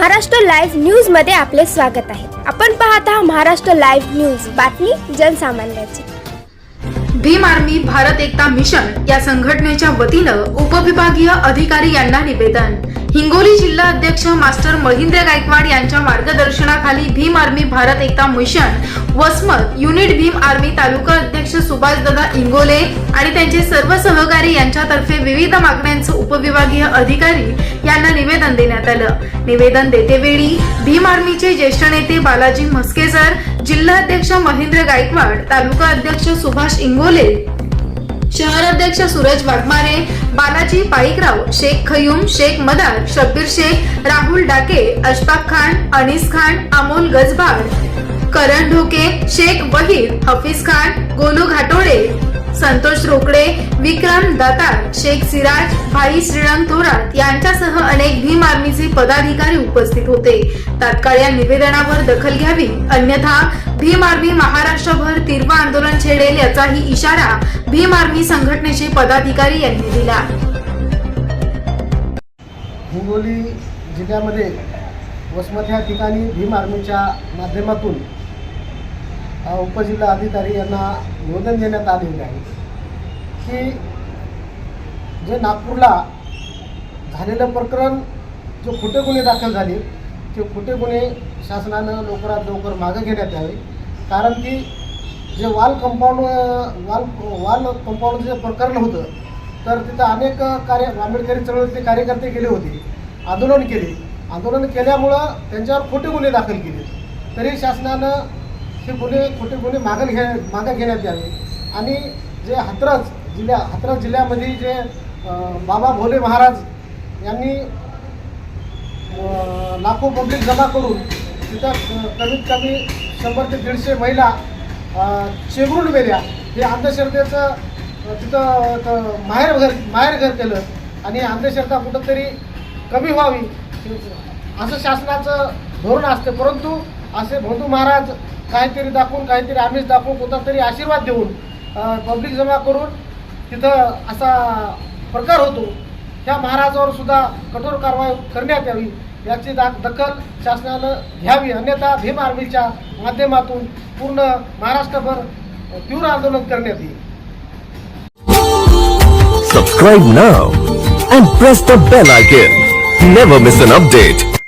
Maharashtra live न्यूजमध्ये आपले स्वागत आहे. आपण पाहत आहात महाराष्ट्र लाईव्ह न्यूज. बातमी जनसामान्याची. भीम आर्मी भारत एकता मिशन या संघटनेच्या वतीनं उपविभागीय अधिकारी यांना निवेदन. हिंगोली जिल्हा अध्यक्ष मास्टर महेंद्र गायकवाड यांच्या मार्गदर्शनाखाली Bhim army Bharat Ekta mission Vasmat unit Bhim army taluka अध्यक्ष सुभाषदादा इंगोले आणि त्यांचे सर्व सहकारी यांच्यातर्फे विविध मागण्यांचं उपविभागीय अधिकारी यांना निवेदन देण्यात आलं. निवेदन देतेवेळी भीम आर्मीचे ज्येष्ठ नेते बालाजी म्हस्केसर जिल्हाध्यक्ष महेंद्र गायकवाड तालुका अध्यक्ष सुभाष इंगोले शहर अध्यक्ष सूरज वाघमारे बालाजी पाईकराव शेख खयूम शेख मदार शब्बीर शेख राहुल डाके अशफाक खान अनिस खान अमोल गजबाड करण ढोके शेख वहीद हफीज खान गोलू घाटोळे संतोष रोकडे विक्रम दातार शेख सिराज भाई श्रीराम थोरात यांच्यासह अनेक भीम आर्मीचे पदाधिकारी उपस्थित होते. तात्काळ या निवेदनावर दखल घ्यावी अन्यथा भीम आर्मी महाराष्ट्रभर तीव्र आंदोलन छेडेल याचाही इशारा भीम आर्मी संघटनेचे पदाधिकारी यांनी दिला. हिंगोली जिल्ह्यामध्ये वसमत या ठिकाणी भीम आर्मीच्या माध्यमातून उपजिल्हा अधिकारी यांना निवेदन देण्यात आलेले आहे की जे नागपूरला झालेलं प्रकरण जो खोटे गुन्हे दाखल झाले ते खोटे गुन्हे शासनानं लवकरात लवकर मागं घेण्यात यावे. कारण की जे वाल कंपाऊंड वाल वाल कंपाऊंडचं जे प्रकरण होतं तर तिथं अनेक कार्य आंबेडकरी चळवळीतले कार्यकर्ते गेले होते आंदोलन केले. आंदोलन केल्यामुळं त्यांच्यावर खोटे गुन्हे दाखल केले. तरी शासनानं हे गुन्हे खोटे गुन्हे मागे घ्या मागे घेण्यात यावे. आणि जे हाथरस जिल्ह्या हाथरस जिल्ह्यामध्ये जे बाबा भोले महाराज यांनी लाखो पब्लिक जमा करून तिथं कमीत कमी शंभर ते दीडशे महिला चेंबरून गेल्या हे अंधश्रद्धेचं तिथं माहेर घर माहेर घर केलं. आणि अंधश्रद्धा कुठंतरी कमी व्हावी असं शासनाचं धोरण असतं. परंतु असे भोंदू महाराज काहीतरी दाखवून काहीतरी आम्हीच दाखवून कोणता तरी आशीर्वाद देऊन पब्लिक जमा करून तिथं असा प्रकार होतो त्या महाराजावर सुद्धा कठोर कारवाई करण्यात यावी याची दा दखल शासनानं घ्यावी अन्यथा भीम आर्मीच्या माध्यमातून पूर्ण महाराष्ट्रभर तीव्र आंदोलन करण्यात येईल Subscribe now and press the bell icon. Never miss an update.